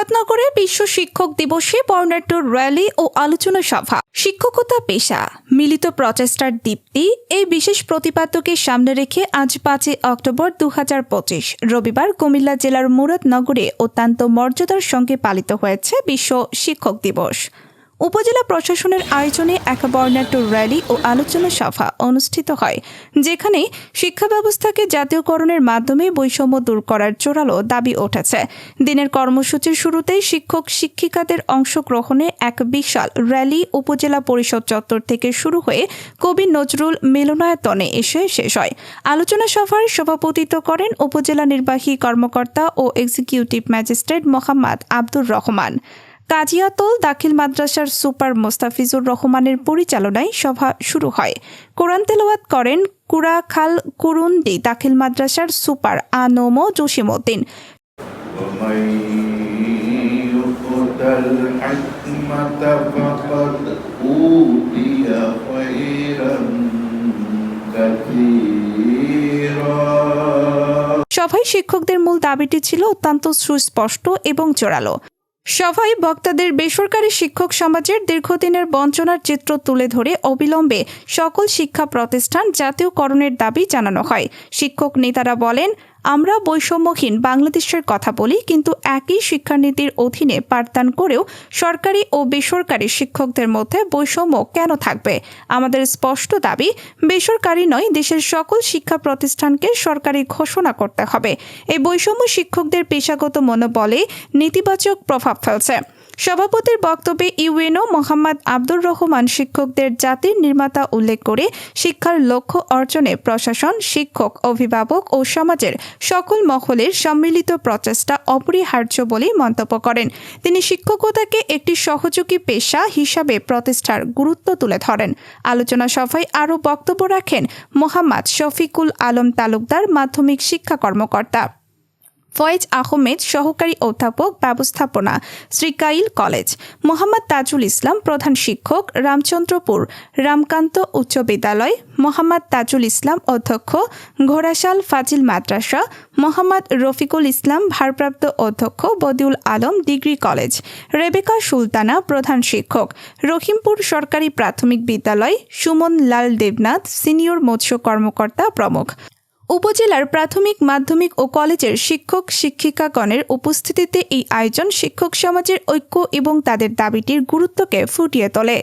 মুরাদনগরে বিশ্ব শিক্ষক দিবসে বর্ণাঢ্য র্যালি ও আলোচনা সভা। শিক্ষকতা পেশা। মিলিত প্রচেষ্টার দীপ্তি এই বিশেষ প্রতিপাদ্যকে সামনে রেখে আজ পাঁচই অক্টোবর দু হাজার পঁচিশ, রবিবার কুমিল্লা জেলার মুরাদনগরে অত্যন্ত মর্যাদার সঙ্গে পালিত হয়েছে বিশ্ব শিক্ষক দিবস। উপজেলা প্রশাসনের আয়োজনে এক বর্ণাঢ্য র্যালি ও আলোচনা সভা অনুষ্ঠিত হয়, যেখানে শিক্ষা ব্যবস্থাকে জাতীয়করণের মাধ্যমে বৈষম্য দূর করার জোরালো দাবি উঠেছে। দিনের কর্মসূচির শুরুতেই শিক্ষক শিক্ষিকাদের অংশগ্রহণে এক বিশাল র্যালি উপজেলা পরিষদ চত্বর থেকে শুরু হয়ে কবি নজরুল মিলনায়তনে এসে শেষ হয়। আলোচনা সভার সভাপতিত্ব করেন উপজেলা নির্বাহী কর্মকর্তা ও এক্সিকিউটিভ ম্যাজিস্ট্রেট মোহাম্মদ আব্দুর রহমান। কাজিয়াতল দাখিল মাদ্রাসার সুপার মোস্তাফিজুর রহমানের পরিচালনায় সভা শুরু হয়। কোরআন তেলাওয়াত করেন কুরাখাল কুরুন্দি দাখিল মাদ্রাসার সুপার আনম জসিমউদ্দিন সভায় শিক্ষকদের মূল দাবিটি ছিল অত্যন্ত সুস্পষ্ট এবং জোরালো। সভায় বক্তাদের বেসরকারি শিক্ষক সমাজের দীর্ঘদিনের বঞ্চনার চিত্র তুলে ধরে অবিলম্বে সকল শিক্ষা প্রতিষ্ঠান জাতীয়করণের দাবি জানানো হয়। শিক্ষক নেতারা বলেন আমরা বৈষম্যহীন বাংলাদেশের কথা বলি, কিন্তু একই শিক্ষানীতির অধীনে পাঠদান করেও সরকারি ও বেসরকারি শিক্ষকদের মধ্যে বৈষম্য কেন থাকবে? আমাদের স্পষ্ট দাবি, বেসরকারি নয়, দেশের সকল শিক্ষা প্রতিষ্ঠানকে সরকারি ঘোষণা করতে হবে। এই বৈষম্য শিক্ষকদের পেশাগত মনোবলে নেতিবাচক প্রভাব ফেলছে। সভাপতির বক্তব্যে ইউএনও মোহাম্মদ আব্দুর রহমান শিক্ষকদের জাতির নির্মাতা উল্লেখ করে শিক্ষার লক্ষ্য অর্জনে প্রশাসন, শিক্ষক, অভিভাবক ও সমাজের সকল মহলের সম্মিলিত প্রচেষ্টা অপরিহার্য বলে মন্তব্য করেন। তিনি শিক্ষকতাকে একটি সহযোগী পেশা হিসাবে প্রতিষ্ঠার গুরুত্ব তুলে ধরেন। আলোচনা সভায় আরও বক্তব্য রাখেন মোহাম্মদ শফিকুল আলম তালুকদার, মাধ্যমিক শিক্ষা কর্মকর্তা। ফয়েজ আহমেদ সহকারী অধ্যাপক, ব্যবস্থাপনা, শ্রীকাইল কলেজ। মোহাম্মদ তাজুল ইসলাম প্রধান শিক্ষক, রামচন্দ্রপুর, রামকান্ত উচ্চ বিদ্যালয়। মোহাম্মদ তাজুল ইসলাম অধ্যক্ষ, ঘোড়াশাল ফাজিল মাদ্রাসা। মোহাম্মদ রফিকুল ইসলাম ভারপ্রাপ্ত অধ্যক্ষ, বদিউল আলম ডিগ্রি কলেজ। রেবেকা সুলতানা প্রধান শিক্ষক, রহিমপুর সরকারি প্রাথমিক বিদ্যালয়। সুমন লাল দেবনাথ সিনিয়র মৎস্য কর্মকর্তা প্রমুখ। উপজেলার প্রাথমিক, মাধ্যমিক ও কলেজের শিক্ষক, শিক্ষিকাগণের উপস্থিতিতে এই আয়োজন শিক্ষক সমাজের ঐক্য এবং তাদের দাবিটির গুরুত্বকে ফুটিয়ে তোলে।